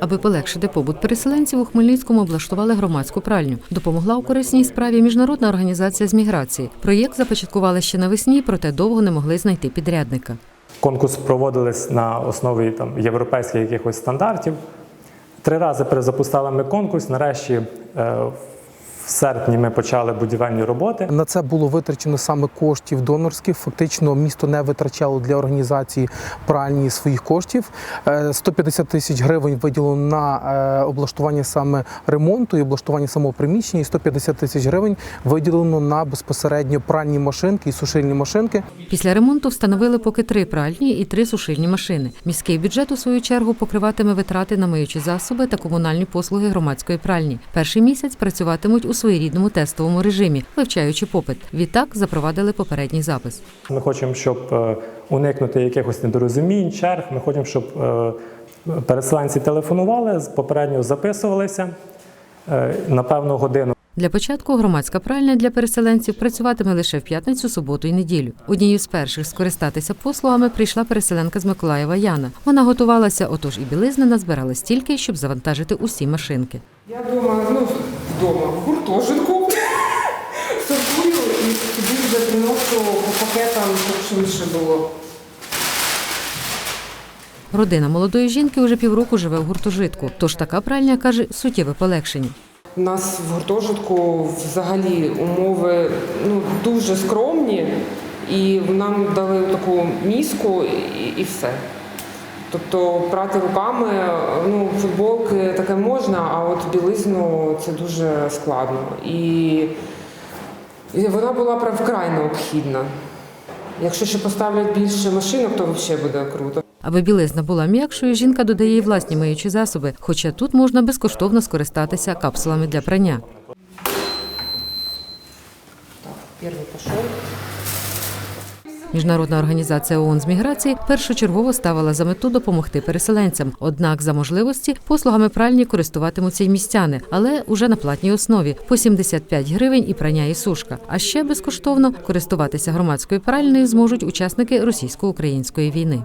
Аби полегшити побут переселенців, у Хмельницькому облаштували громадську пральню. Допомогла у корисній справі міжнародна організація з міграції. Проєкт започаткували ще навесні, проте довго не могли знайти підрядника. Конкурс проводились на основі там, європейських якихось стандартів. Три рази перезапускали ми конкурс. Нарешті е, в серпні ми почали будівельні роботи. На це було витрачено саме коштів донорських. Фактично, місто не витрачало для організації пральні своїх коштів. Е, 150 тисяч гривень виділено на е, облаштування саме ремонту і облаштування самого приміщення, і 150 тисяч гривень виділено на безпосередньо пральні машинки і сушильні машинки. Після ремонту встановили поки три пральні і три сушильні машини. Міський бюджет у свою чергу покриватиме витрати на миючі засоби та комунальні послуги громадської пральні. Перший місяць працюватимуть у своєрідному тестовому режимі, вивчаючи попит. Відтак запровадили попередній запис. Ми хочемо, щоб е, уникнути якихось недорозумінь, черг. Ми хочемо, щоб е, переселенці телефонували, попередньо записувалися е, на певну годину. Для початку громадська пральня для переселенців працюватиме лише в п'ятницю, суботу і неділю. Однією з перших скористатися послугами прийшла переселенка з Миколаєва Яна. Вона готувалася, отож і білизни назбирали стільки, щоб завантажити усі машинки. Я вдома, ну, вдома, в гуртожитку сортую і собі вже приношу по пакетам, щоб швидше було. Родина молодої жінки уже півроку живе в гуртожитку. Тож така пральня каже суттєве полегшення. У нас в гуртожитку взагалі умови ну, дуже скромні, і нам дали таку міску і, і все. Тобто прати руками, ну, футболки таке можна, а от білизну це дуже складно. І, і вона була прям вкрай необхідна. Якщо ще поставлять більше машинок, то взагалі буде круто. Аби білизна була м'якшою, жінка додає й власні миючі засоби, хоча тут можна безкоштовно скористатися капсулами для прання. Так, перший пішов. Міжнародна організація ООН з міграції першочергово ставила за мету допомогти переселенцям. Однак за можливості послугами пральні користуватимуться й містяни, але уже на платній основі по 75 гривень і прання і сушка. А ще безкоштовно користуватися громадською пральнею зможуть учасники російсько-української війни.